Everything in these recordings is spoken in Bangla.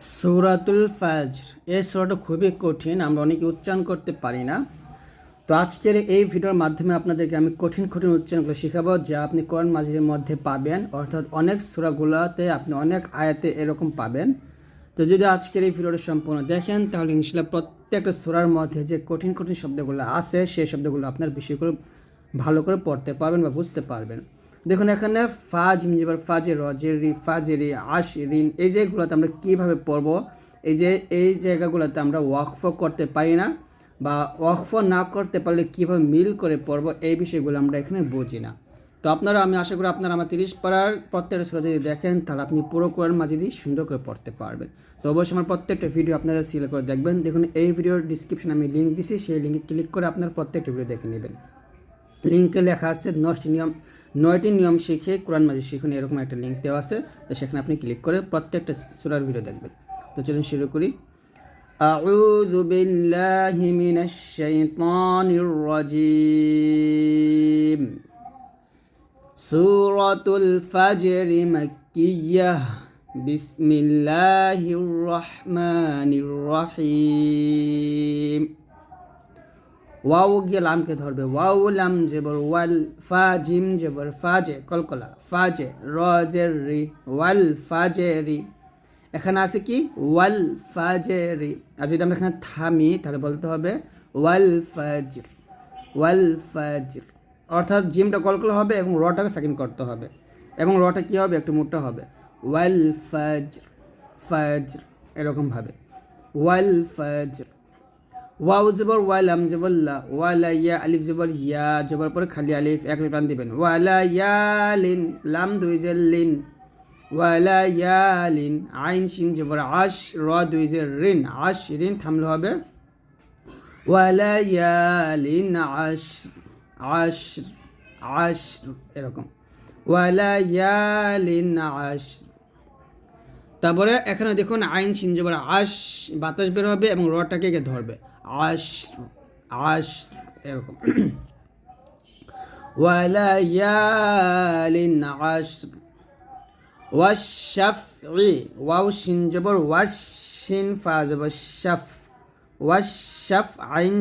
সৌরাতুল ফাজর। এই সূরাটা খুবই কঠিন, আমরা অনেকে উচ্চারণ করতে পারি না। তো আজকের এই ভিডিওর মাধ্যমে আপনাদেরকে আমি কঠিন কঠিন উচ্চারণগুলো শেখাবো যা আপনি কোরআন মাজিদের মধ্যে পাবেন। অর্থাৎ অনেক সূরাগুলোতে আপনি অনেক আয়াতে এরকম পাবেন। তো যদি আজকের এই ভিডিওটা সম্পূর্ণ দেখেন, তাহলে ইনশাল্লাহ প্রত্যেকটা সূরার মধ্যে যে কঠিন কঠিন শব্দগুলো আছে, সেই শব্দগুলো আপনার বেশি করে, ভালো করে পড়তে পারবেন বা বুঝতে পারবেন। দেখুন এখানে ফাজ যেবার ফাজে রজেরি ফাজেরি আশ রিন, এই যেগুলোতে আমরা কীভাবে পড়ব? এই যে, এই জায়গাগুলোতে আমরা ওয়াকফ করতে পারি না বা ওয়াকফ না করতে পারলে কীভাবে মিল করে পড়ব এই বিষয়গুলো আমরা এখানে বুঝি না। তো আপনারা, আমি আশা করি আপনারা আমার তিরিশ পাড়ার প্রত্যেকটা সুরা যদি দেখেন, তাহলে আপনি পুরো কোরআন মাজিদি সুন্দর করে পড়তে পারবেন। তো অবশ্যই আমার প্রত্যেকটা ভিডিও আপনারা সিলেক্ট করে দেখবেন। দেখুন, এই ভিডিওর ডিসক্রিপশনে আমি লিঙ্ক দিছি, সেই লিঙ্কে ক্লিক করে আপনার প্রত্যেকটা ভিডিও দেখে নেবেন। লিঙ্কে লেখা আছে নয়টি নিয়ম নয়টি নিয়ম শিখে কোরআন মাজিদ শিখুন এরকম একটা লিঙ্ক দেওয়া আছে তো সেখানে আপনি ক্লিক করে প্রত্যেকটা সুরার ভিডিও দেখবেন তো চলুন শুরু করি أعوذ بالله من الشيطان الرجيم سورة الفجر مكية بسم الله الرحمن الرحيم ওয়াও গিয়ে লামকে ধরবে। ওয়াও লাম জেবর ওয়াল ফা জিম জেবর ফাজে, কলকলা, ফাজে রজের রি, ওয়াল ফাজে রি। এখানে আছে কি? ওয়াল ফাজে রি। আর যদি আমরা এখানে থামি, তাহলে বলতে হবে ওয়াল ফাজর ওয়াল ফাজর অর্থাৎ জিমটা কলকলা হবে এবং রটাকে সেকেন্ড করতে হবে। এবং রটা কী হবে? একটু মোটা হবে। ওয়াল ফাজর ফাজর এরকমভাবে ওয়াল ফাজর ওয়াও জবর ওয়ালাম জবল্লা ওয়ালা ইয়া আলিফ জবর, ইয়া জবর পরে খালি আলিফ, এক টান দিবেন। ওয়ালা ইয়ালিন লাম দুই জের লিন। ওয়ালা ইয়ালিন আইন শিন জবর, আশ, র দুই জের রিন আশ রিন থামলে হবে। ওয়ালা ইয়ালিন আশ আশ আশ, এরকম। ওয়ালা ইয়ালিন আশ। তারপরে এখানে দেখুন, আইন শিন জবর, আশ, বাতাস বের হবে এবং রটাকে ধরবে। আশ আশ এরকম। ওয়ালায়ালিন আশ ওয়াশাফি ওয়াও শিন জবর ওয়াশিন ফা জবর শাফ ওয়াশাফ আইন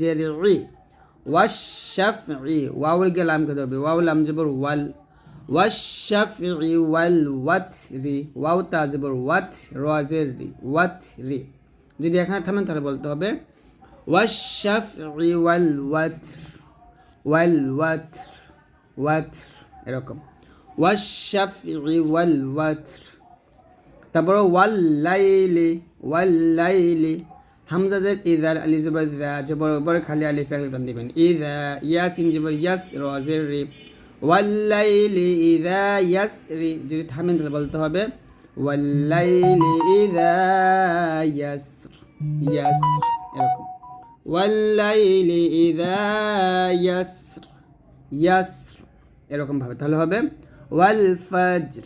জেরি ওয়াশাফি ওয়াউল গেলামকে ধরবে। ওয়াউলাম জবর, ওয়াল ওয়াশাফি ওয়াল ওয়াতরি। ওয়াও তা জবর ওয়াত রাজের রি ওয়াতরি। যদি এখানে থামেন তাহলে বলতে হবে ওয়াশাফি ওয়াল ওয়াতর ওয়াল ওয়াতর ওয়াতর এরকম ওয়াশাফি ওয়াল ওয়াতর তারপর ওয়াল লাইলি ওয়াল লাইলি হামজা জের ইদার আলিফ জবর দা জবর উপরে খালি আলিফ এক টান দিবেন ইদা ইয়াসিম জবর ইয়াস রাজের রি ওয়াল্লাইলি ইদা ইয়াসরি যদি থামেন তাহলে বলতে হবে ওয়াল্লাইলি ইদা ইয়াসর ইয়াসর এরকম ওয়াল্লাইলি ইদা ইয়াসর ইয়াসর এরকম ভাবে তাহলে হবে ওয়াল ফজর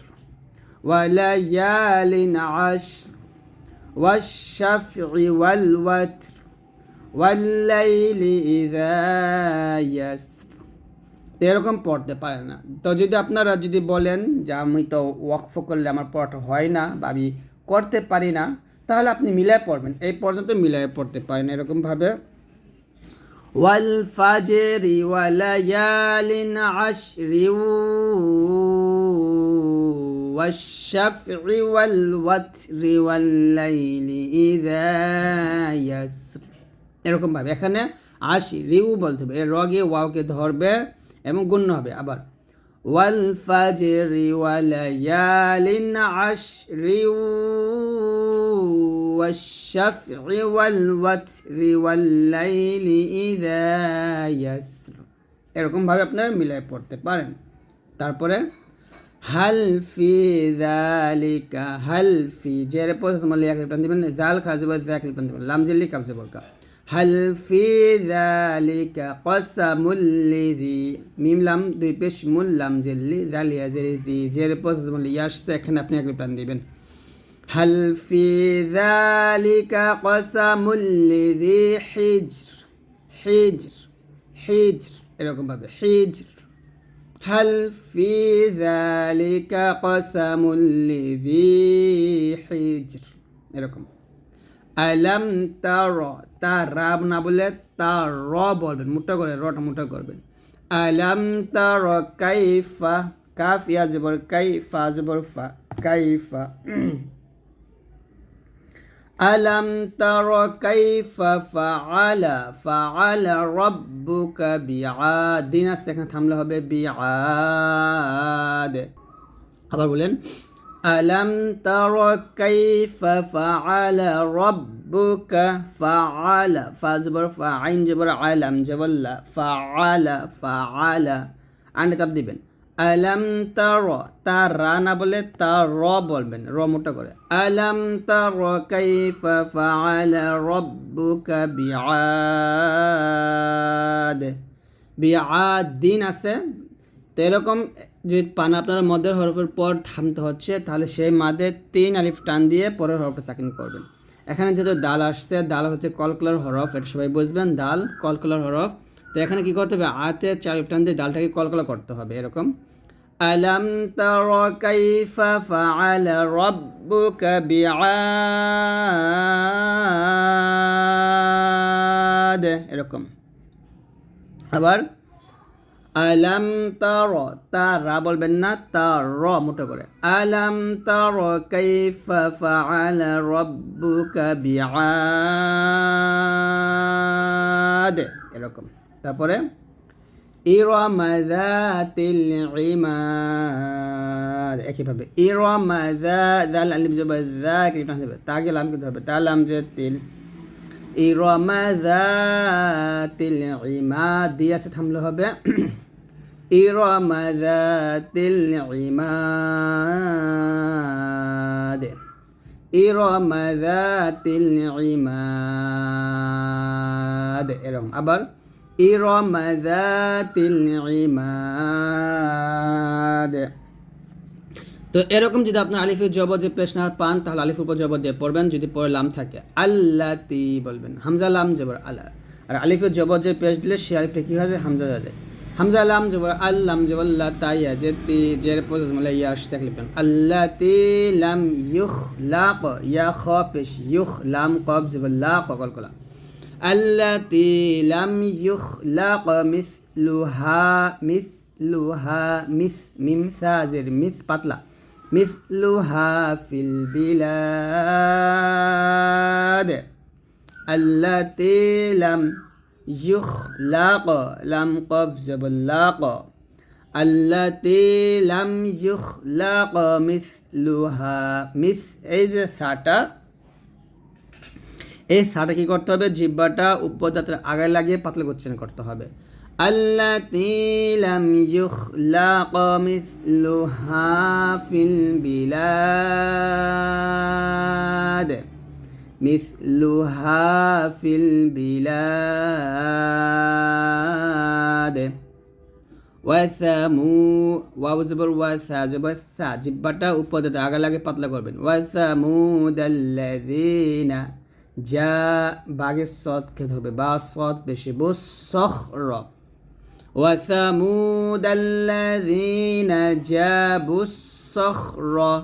ওয়ালায়ালিন আশর والشفع والوتر والليل إذا يسر তো এরকম পড়তে পারে না তো যদি আপনারা যদি বলেন যে আমি তো ওয়াকফ করলে আমার পড়াটা হয় না বা আমি করতে পারি না তাহলে আপনি মিলায় পড়বেন এই পর্যন্ত মিলায় পড়তে পারেন এরকমভাবে ওয়াল ফাজরি ওয়ালায়ালিন আশরি والشفع والوتر والليل إذا يسر এরকমভাবে এখানে আশি রিউ বলতে হবে এর রগে ওয়াওকে ধরবে এবং গুণ্য হবে আবার ওয়াল ফাজরি ওয়ালায়ালিন আশরি والشفع والوتر والليل إذا يسر এরকমভাবে আপনারা মিলাই পড়তে পারেন তারপরে হাল ফি যালিকা হাল ফি জেরে পয়সা মালি এক লিপটান দিবেন জাল খাজবা জাক লিপটান দিবেন লাম জিল্লি কাবজে বলকা হাল ফি যালিকা কসামুল লিযি মিম লাম দুই পেশ মুল লাম জিল্লি জালিয়া জেরি দি জেরে পয়সা মালি ইয়াশ এখানে আপনি এক লিপটান দিবেন হাল ফি যালিকা কসামুল লিযি হিজর হিজর হিজর এরকম ভাবে হিজর هل في ذلك قسم لذي حجر এরকম আইলাম তা র তা রাব না বলে তা র বলবেন। মোটা করে, রটা মোটা করবেন। আইলাম তা র কাইফা কাফ ইয়া জবর, কাইফা জবর ফা, কাইফা। আলাম তর, কাইফা ফাআলা ফাআলা রব্বুকা বিআদ। দিন আসছে এখানে থামলে হবে বিআদ। আবার বলেন ألم تر كيف فعل ربك فعل فازبر فعين جبر علم جبل فعل فعل আন্ডা চাপ দিবেন আলাম তার তার রা না বলে তার র বলবেন র মোটা করে আলাম তার কাইফা ফাআলা রাব্বুকা বিআদ বিআদ দিন আছে তো এরকম যদি পান আপনার মদের হরফের পর থামতে হচ্ছে, তাহলে সেই মাদে তিন আলিফ টান দিয়ে পরের হরফটা সাকিন করবেন। এখানে যেহেতু দাল আসছে, দাল হচ্ছে কলকলার হরফ, এটা সবাই বুঝবেন, দাল কলকলার হরফ। তো এখানে কি করতে হবে? আতে চার আলিফ টান দিয়ে ডালটাকে কলকলা করতে হবে, এরকম। আলাম তার কাইফা ফাআলা রাব্বুকা বিআদ, এরকম। আবার আলাম তার, তারা বলবেন না, তার, র মোটো করে। আলাম তার, কাইফা ফাআলা রাব্বুকা বিআদ। এরকম। তারপরে, ইরম যাতিল ইমাদ। একইভাবে, ইরম যা দাল আলিফ জবর যা, কি হবে তাকে লাম কি হবে। তালাম যে তিল। ইরম যাতিল ইমাদ, দিয়ে আছে থামলে হবে। ইরম যাতিল ইমাদ ইরম যাতিল ইমাদ এরকম আবার ইরম যাতিল ইমাদ তো এরকম যদি আপনার আলিফের জব যে পেশ না পান, তাহলে আলিফের উপর জব দিয়ে পড়বেন, যদি পরে লাম থাকে। আল্লাতি বলবেন। হামজা লাম জবর আল্লাহ আর আলিফের জব যে পেশ দিলে, সে আলিফটা কি হয় হামজা হয়ে যায়। হামজা লাম জবর আল্লাম জবল্লা তাইয়া যে তি জের প্রসেস মলে ইয়া শেখ লিপেন। আল্লাহ তি লাম ইউখ লাক ইয়া খ পেশ ইউখ লাম কব জবল্লা কল কলা। আল্লাহ তি লাম ইউখ লাক মিস লুহা মিস লুহা মিস মিমসা জের মিস পাতলা। Miss লুহা feel বিলাদ। আল্লাহ তি লাম يخلق لم قبض باللاق التي لم يخلق مثلها مث এই যে সাটা এই সাটা কি করতে হবে জিব্বাটা উপর দাঁতের আগায় লাগিয়ে পাতলা উচ্চারণ করতে হবে আল্লাতি লাম ইউখলাক মিসলুহা ফিল বিলাদ মিসলুহা ফিল বিলাদ ওয়াসামু ওয়াও জবর ওয়াসা জবর সা জিব্বাটা উপর দাঁতের আগায় লাগিয়ে পাতলা করবেন ওয়াসামুদাল্লাযিনা যা বাঘের সদকে ধরবে বা সদ বেশি বুসখ র وثمود الذين جابوا الصخر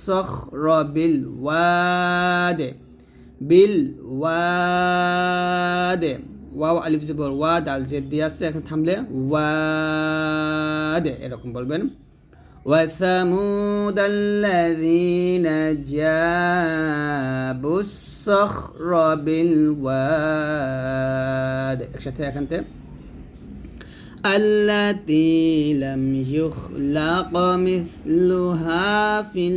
بالصخر بالواد بالواد ওয়াও আলিফ জবর ওয়াদ আল জেদ দিয়ে আসছে এখন থামলে ওয়াদ এরকম বলবেন وثمود الذين جابوا الصخر بالواد একসাথে এখানতে التي لم يخلق مثلها في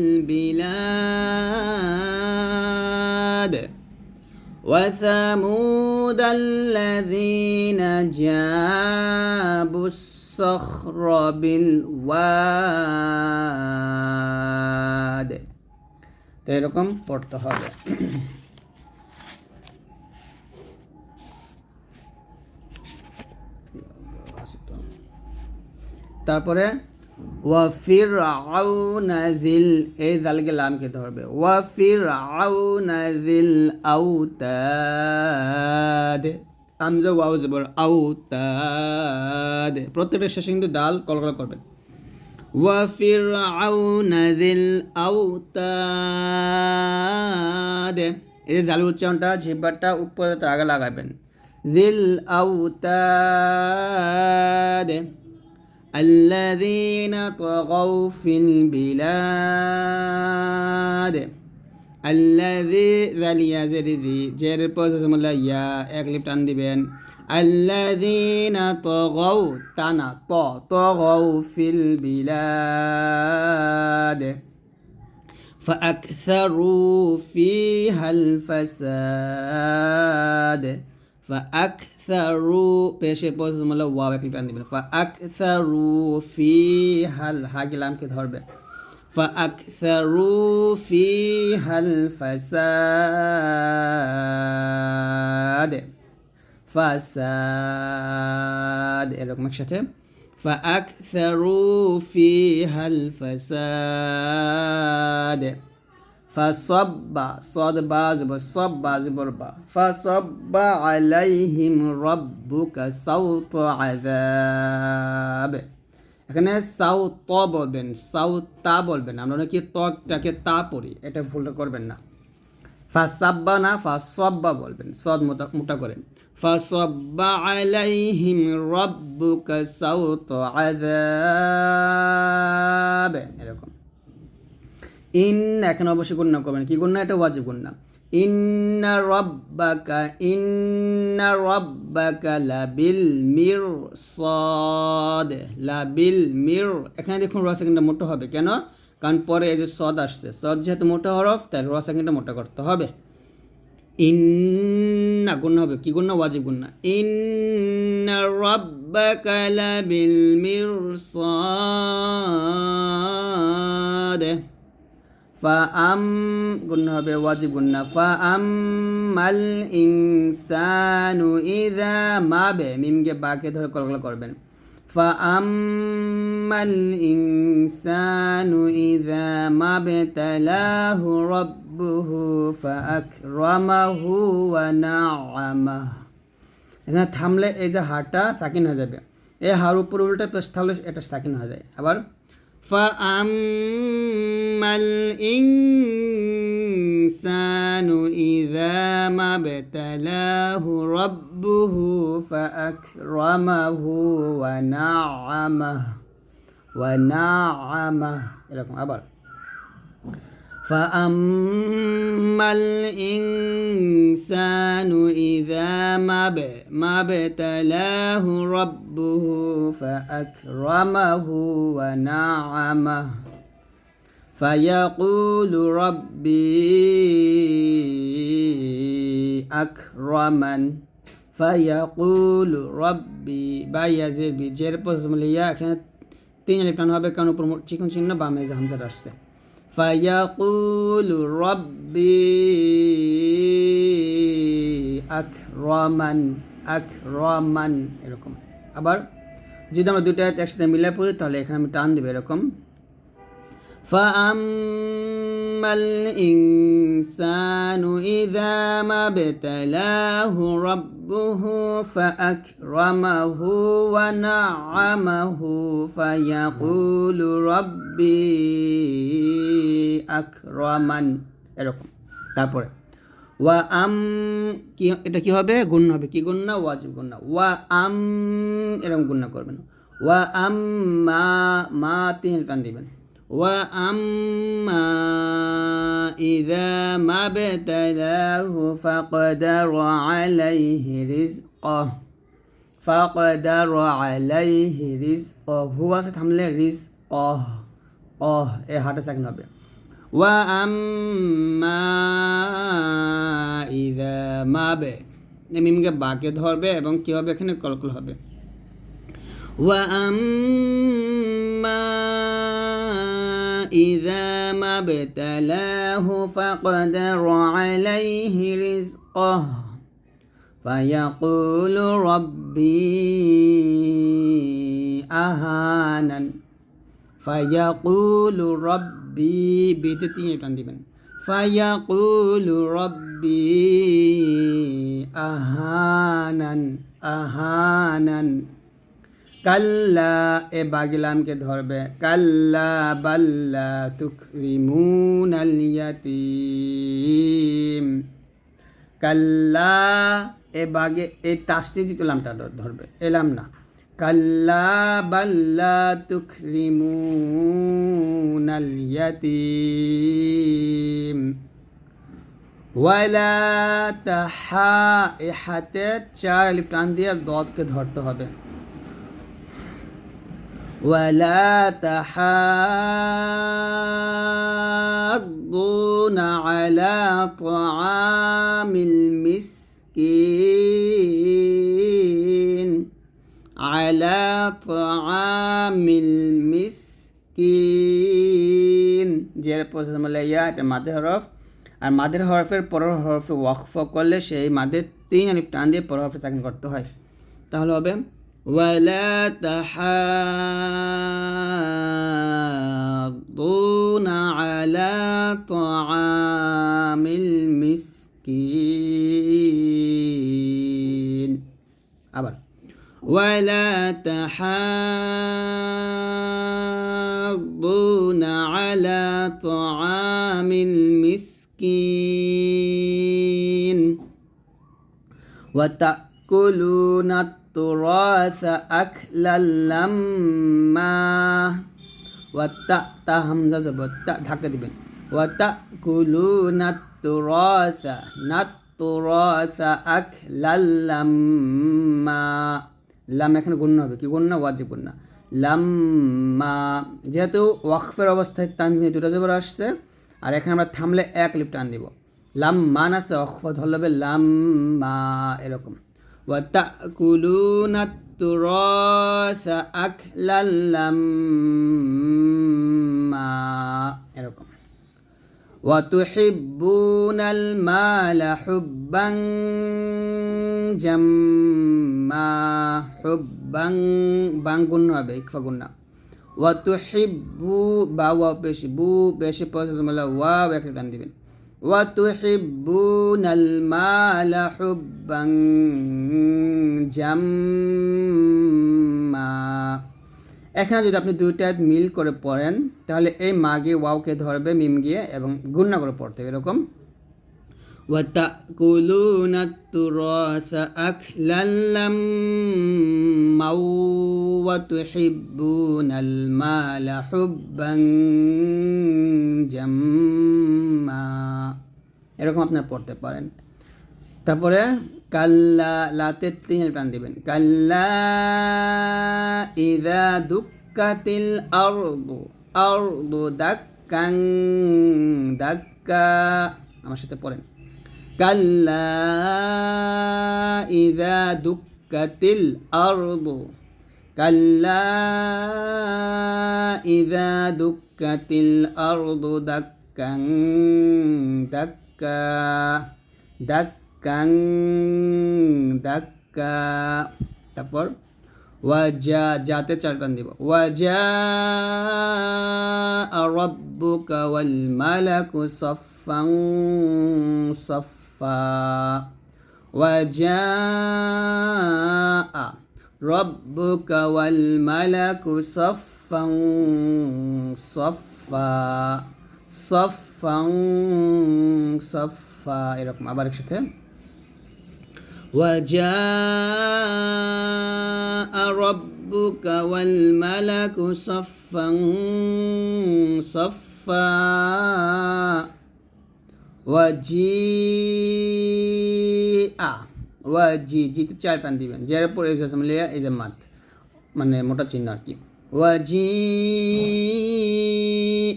البلاد وثمود الذين جابوا الصخر بالواد তো এরকম পড়তে হবে তারপরে ওয়াফির আউনাজিল এই জালকে লাম খেতে হবে। ওয়াফির আউনাজিল আউতাদ আমজা ওয়াও জবর আউতাদ প্রত্যেকটা শেষে কিন্তু ডাল কলকলা করবেন। ওয়াফির আউনাজিল আউতাদ আউতাদে এই যে জালের উচ্চারণটা জিহ্বারটা উপরে তার আগে লাগাবেন। জিল আউতাদে الذين طغوا في البلاد الذي ذليا زرذي جير পজিশন মোলা ইয়া এক লিফট টান দিবেন الذين طغوا টানা ত طغوا في البلاد فأكثروا فيها الفساد فأكثروا পেশে পজিশন মোলা ওয়াও এক লিফট টান দিবেন فأكثروا فيها হাগে লামকে ধরবে فأكثروا فيها الفساد فساد এরকম একসাথে فأكثروا فيها الفساد فصب صاد باز صب باز بربا فصب عليهم ربك صوت عذاب এখানে সাউ ত বলবেন সাউ তা বলবেন আমরা নাকি তটাকে তা পড়ি এটা ভুল করবেন না ফাসাব্বা না ফাসব্বা বলবেন সদ মোটা মোটা করে ফাসব্বা আলাইহিম রাব্বুকা সাউত আযাব এরকম ইন এখানে অবশ্যই গুণনা করবেন। কি গুণনা? এটা ওয়াজিব গুণনা। ইন্না রব্বাকা ইন্না রব্বাকা লাবিল মির সদ লাবিল মির। এখানে দেখুন র সেকেন্ডটা মোটো হবে। কেন? কারণ পরে এই যে সদ আসছে। সদ যেহেতু মোটা হরফ তাই র সেকেন্ডটা মোটা করতে হবে। ইন্না গুণ হবে। কি গুণ না ওয়াজিব গুণ না ইন্না রব্বাকা লাবিল মির সদ ফাআম, গুণ হবে ওয়াজিব গুণ। না ফাআম্মাল ইনসানু ইযা মাবে, মিমকে বাকে ধরে কলকলা করবেন। ফাআম্মাল ইনসানু ইযা মাবতালাহু রাব্বুহু ফাআকরামাহু ওয়া না'আমাহু। এখানে থামলে এই যে হাটা সাকিন হয়ে যাবে। এই হার উপর উল্টা পেশ থাকলে এটা সাকিন হয়ে যায়। আবার فأما الإنسان إذا ما ابتلاه ربه فأكرمه ونعمه ونعمه এরকম আবার فأما الإنسان إذا ما ب- ما ابتلاه ربه فأكرمه ونعمه فيقول ربي أكرمن فيقول ربي بايزير بجير পজিশন এখানে তিন আলিফ টান হবে কারণ উপর চিকন চিহ্ন বামে যে হামজাটা আসছে فيقول ربي أكرمن أكرمن এরকম আবার যদি আমরা দুটো আয়াত একসাথে মিলে পড়ি তাহলে এখানে আমি টান দেবো এরকম فأما الإنسان إذا ما ابتلاه ربه فأكرمه ونعمه فيقول ربي أكرمن এরকম তারপরে ওয়া আম কি এটা কি হবে গুণ হবে কি গুণ না ওয়াজিব গুণ না ওয়া আম এরকম গুণ না করবেন ওয়া আম মা মা তিন টান দিবেন وأما إذا ما ابتلاه فقدر عليه رزقه فقدر عليه رزقه هو ستحمل رزقه অহ এ হাটে সাকিন হবে ওয়াম্মা ইদা মাবে এ মিমকে বাকে ধরবে এবং কি হবে এখানে কলকল হবে وأما إذا ما ابتلاه فقدر عليه رزقه. فيقول ربي أهانن. فيقول ربي بتتين تندبن فيقول ربي أهانن. أهانن. কাল্লা, এ বাগিলামকে ধরবে। কাল্লা বাল্লা ইয়াতিম। কাল্লা, এ বাগে এই তাসটি লামটা ধর- ধরবে এলাম না। কাল্লা বাল্লা তুখরিমুনাল ইয়াতিম। ওয়ালা তাহা এ হাতে চার আলিফ টান দিয়ে দদকে ধরতে হবে। ولا تحاضون على طعام المسكين على طعام المسكين জের প্রসেস মানে ইয়া এটা মাদের হরফ আর মাদের হরফের পরের হরফে ওয়াকফ করলে সেই মাদের তিন আলিফ টান দিয়ে পরের হরফে সাকিন করতে হয় তাহলে হবে ولا تحاضون على طعام المسكين আবার ولا تحاضون على طعام المسكين وتأكلون التراث أكلا لما وتا تا همزة زبر تا ধাক্কা দিবেন وتأكلون التراث التراث أكلا لما লাম এখানে গুণ হবে কি গুণ না ওয়াজিব গুণ না লাম্মা যেহেতু ওয়াকফের অবস্থায় টান দিয়ে দুটো জবর আসছে আর এখানে আমরা থামলে এক লিপ টান দিব লাম মান আছে অক্ফ ধরলে হবে লাম্মা এরকম وتأكلون التراث أكلا لما এরকম وتحبون المال حبا جما حبا বাং গুণ হবে ইকফা গুণ না ওয়াতুহিব্বু বা ওয়া পেশি বু পেশি পয়সা মানে ওয়া এক টান দিবেন وتحبون المال حبا جما এখানে যদি আপনি দুইটা মিল করে পড়েন তাহলে এই মাগে ওয়াওকে ধরবে মিম গিয়ে এবং গুণনা করে পড়তে হবে এরকম وتأكلون التراث أكلا لما وتحبون المال حبا جما এরকম আপনারা পড়তে পারেন তারপরে কাল্লা লাতে তিন প্রাণ দিবেন কাল্লা ইদা দুক্কাতিল আরদু আরদু দাক্কাং দাক্কা আমার সাথে পড়েন কাল্লা ইদা দুক্কাতিল আরদু কাল্লা ইদা দুক্কাতিল আরদু দাক্কাং দাক্কা দাক্কাং দাক্কা তারপর ওয়াজা, যাতে চার টান দিব। ওয়াজা রব্বুকা ওয়াল মালাকু সফাং সফা ওয়াজা রব্বুকা ওয়াল মালাকু সফাং সফা সফাং সফা এরকম আবার একসাথে وجاء ربك والملك صفا صفا ওয়াজি আ ওয়াজি জিতে চার পান দিবেন। জের পর এসে লিয়া এই যে মাত। মানে মোটা চিহ্ন আর কি। ওয়াজি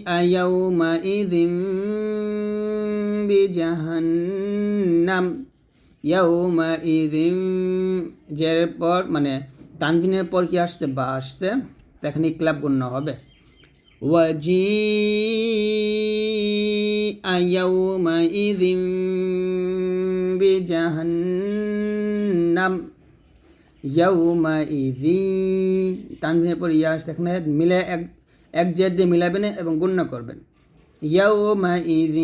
আয়াউমা ইদিম বিজাহান্নাম। ইয়াউমা ইদিম জের পর মানে তানবিনের পর কি আসছে? বা আসছে। তখন এই ক্লাব গণ্য হবে। ওয়াজি আয়াউমা ইদিম বিজাহান্নাম ইয়াউমা ইদি তানভিনের পর ইয়া আসছে এখানে মিলে এক এক জেড দিয়ে মিলাবেন এবং গণ্য করবেন يومئذ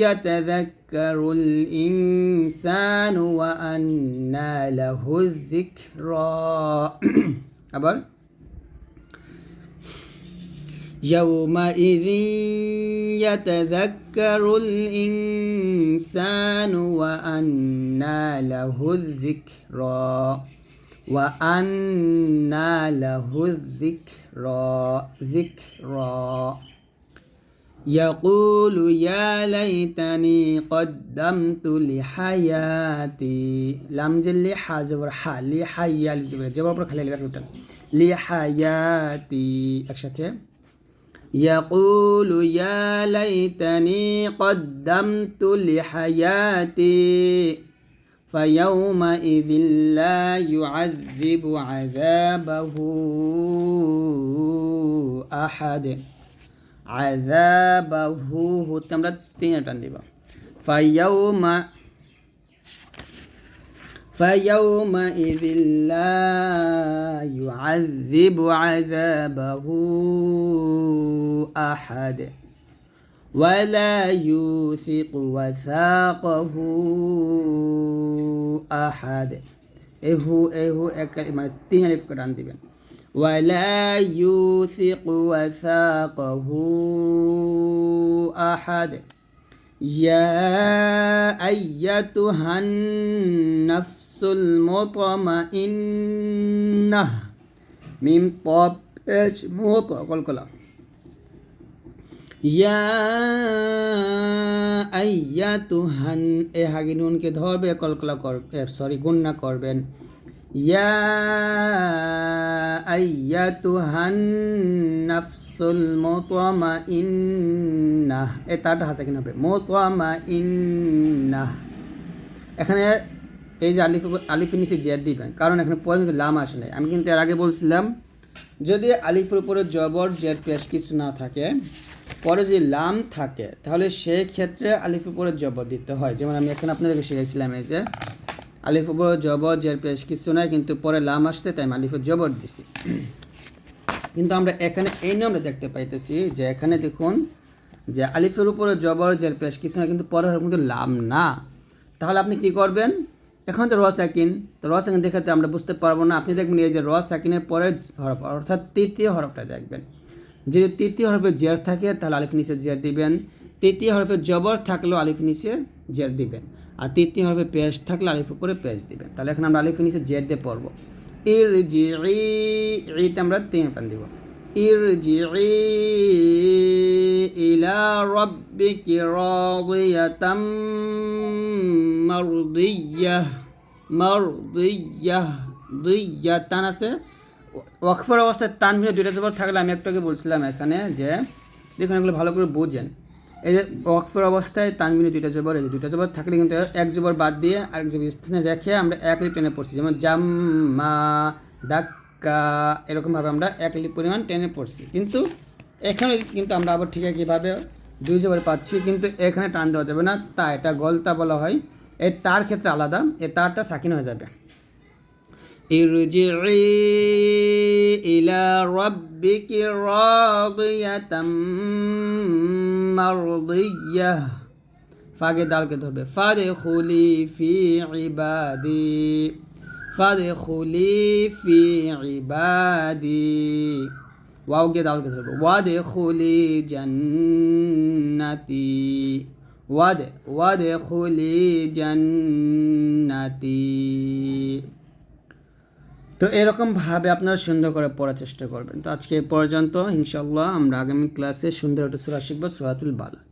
يتذكر الإنسان وأنى له الذكرى আবার يومئذ يتذكر الإنسان وأنى له الذكرى وأنى له الذكرى ذكرى. يقول يا ليتني قدمت لحياتي. لم جل لحا زبر حا لحيا جبر جبر خلي لحياتي. اكشتي يقول يا ليتني قدمت لحياتي فيومئذ لا يعذب عذابه أحد. عذابه تمرة تين فيوم فيومئذ لا يعذب عذابه أحد ولا يوثق وثاقه أحد এহু এহু এক মানে তিন আলিফ টান দিবেন ولا يوثق وثاقه أحد يا أيتها النفس নফসুল মুতমাইন্নাহ মিম পপ এচ মুহক কলকলা ইয়া আইয়া তুহান এ হাগি নুনকে ধরবে কলকলা কর সরি গুন্না করবেন। ইয়া আইয়া তুহান নাফসুল মোতোয়ামা ইন্নাহ এ তারটা হাসা কিনা? হবে এখানে এই যে আলিফ, আলিফের নিচে জেদ দিবেন কারণ এখানে পরে কিন্তু লাম আসে নাই। আমি কিন্তু এর আগে বলছিলাম, যদি আলিফের উপরে জবর, জেদ, পেশ কিছু না থাকে, পরে যদি লাম থাকে, তাহলে সেই ক্ষেত্রে আলিফের উপরে জবর দিতে হয়। যেমন আমি এখানে আপনাদেরকে শিখেছিলাম এই যে আলিফ উপরে জবর জের পেশ কিছু নাই, কিন্তু পরে লাম আসছে, তাই আমি আলিফের জবর দিছি। কিন্তু আমরা এখানে এই নিয়মটা দেখতে পাইতেছি যে, এখানে দেখুন যে আলিফের উপরে জবর জের পেশ কিছু না কিন্তু পরে কিন্তু লাম না। তাহলে আপনি কি করবেন? এখন তো র সাকিন তো র সাকিন দেখাতে আমরা বুঝতে পারব না। আপনি দেখবেন এই যে র সাকিনের পরে হরফ, অর্থাৎ তৃতীয় হরফটা দেখবেন। যদি তৃতীয় হরফে জের থাকে, তাহলে আলিফ নিচে জের দিবেন। তৃতীয় হরফে জবর থাকলেও আলিফ নিচে জের দিবেন। আর তৃতীয় হরফে পেজ থাকলে আলিফ উপরে পেজ দিবেন। তাহলে এখন আমরা আলিফ নিচে জের দিয়ে পড়ব। ইর জি আমরা তিন টান দিব। জি ইলা রব্বিকি রাদিয়াতাম মারদিয়াহ মারদিয়াহ দুইয়া টান আছে। ওয়াকফের অবস্থায় তান দুইটা জবর থাকলে আমি একটু আগে বলছিলাম এখানে যে, দেখুন এগুলো ভালো করে বুঝেন। এই যে ওয়াকফের অবস্থায় তানবিনে দুইটা জবর, এই দুইটা জবর থাকলে কিন্তু এক জবর বাদ দিয়ে আরেক জবর স্থানে রেখে আমরা এক লিপ পড়ছি। যেমন, জাম্মা কা, এরকমভাবে আমরা এক পরিমাণ টেনে পড়ছি। কিন্তু এখানে কিন্তু আমরা আবার ঠিক কীভাবে দুই জবর পাচ্ছি, কিন্তু এখানে টান দেওয়া যাবে না। তা এটা গলতা বলা হয়। এই তার ক্ষেত্রে আলাদা, এ তারটা সাকিন হয়ে যাবে। ফাগে দালকে ধরবে। ফাদে হুলি ফি ইবাদি। ফাদে খুলি ফি ইবাদি ওয়াও গিয়ে দালকে ধরবে। ওয়াদে খুলি জান্নাতি ওয়াদে ওয়াদে খুলি জান্নাতি তো এরকমভাবে আপনারা সুন্দর করে পড়ার চেষ্টা করবেন। তো আজকে পর্যন্ত ইনশাল্লাহ আমরা আগামী ক্লাসে সুন্দর একটা সুরা শিখব সোহাতুল বালাদ।